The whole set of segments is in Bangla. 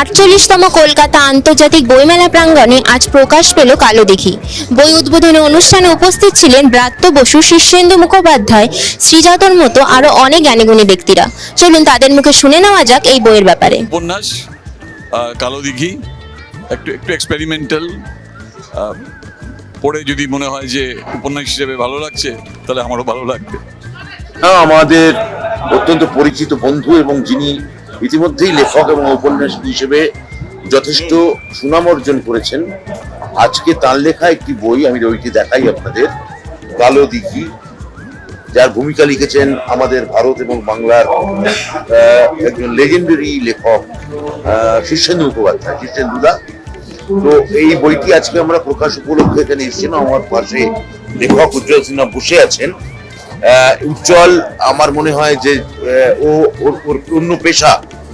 আটচল্লিশতম কলকাতা আন্তর্জাতিক বইমেলা প্রাঙ্গণে আজ প্রকাশ পেল কালো দিঘি বই উদ্বোধনী অনুষ্ঠানে উপস্থিত ছিলেন ব্রাত্য বসু শীর্ষেন্দু মুখোপাধ্যায় শ্রীজাতর মতো আরও অনেক জ্ঞানীগুণী ব্যক্তিরা। চলুন তাদের মুখে শুনে নেওয়া যাক এই বইয়ের ব্যাপারে। উপন্যাস কালো দিঘি একটু একটু এক্সপেরিমেন্টাল পড়ে যদি মনে হয় যে উপন্যাস হিসেবে ভালো লাগছে তাহলে আমারও ভালো লাগবে। হ্যাঁ, আমাদের অত্যন্ত পরিচিত বন্ধু এবং যিনি ইতিমধ্যেই লেখক এবং ঔপন্যাসিক হিসেবে যথেষ্ট সুনাম অর্জন করেছেন। আজকে তার লেখা একটি বই, আমি বইটি দেখাই আপনাদের, কালো দিঘি, যার ভূমিকা লিখেছেন আমাদের ভারত এবং বাংলার একজন লেজেন্ডারি লেখক শীর্ষেন্দু মুখোপাধ্যায় শীর্ষেন্দুদা তো এই বইটি আজকে আমরা প্রকাশ উপলক্ষে এখানে এসেছেন আমার পাশে লেখক উজ্জ্বল সিনহা বসে আছেন। উজ্জ্বল আমার মনে হয় যে ও, ওর অন্য পেশা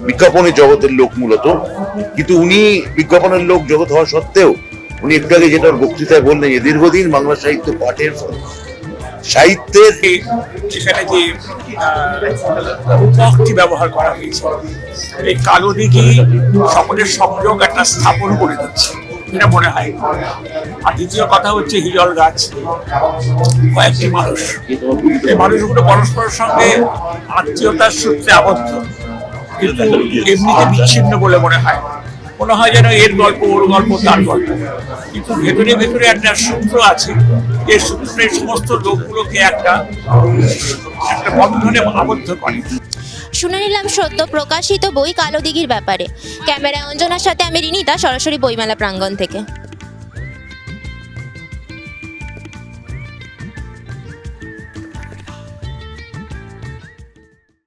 বিজ্ঞাপনের জগতের লোক মূলত। কিন্তু উনি বিজ্ঞাপনের লোক জগৎ হওয়া সত্ত্বেও উনি একটু আগে যেটা বক্তৃতায় বললেন যে, দীর্ঘদিন বাংলা সাহিত্য পাঠের সাহিত্যের যে এখানে যে ব্যবহার করা হয়েছে, এই কালো দিঘি সকলের সংযোগ একটা স্থাপন করে দিচ্ছে। এটা মনে হয়। আর দ্বিতীয় কথা হচ্ছে হিজল গাছ। কয়েকটি মানুষ। এই মানুষগুলো পরস্পরের সঙ্গে আত্মীয়তার সূত্রে আবদ্ধ। কিন্তু এমনিতে বিচ্ছিন্ন বলে মনে হয়। মনে হয় যেন এর গল্প, ওর গল্প, তার গল্প। কিন্তু ভেতরে ভেতরে একটা সূত্র আছে। যে সূত্রের সমস্ত লোকগুলোকে একটা একটা বন্ধনে আবদ্ধ করে। শুনে নিলাম সদ্য প্রকাশিত বই কালো দিঘির ব্যাপারে। ক্যামেরা অঞ্জনার সাথে আমি রিনিতা, সরাসরি বইমেলা প্রাঙ্গণ থেকে।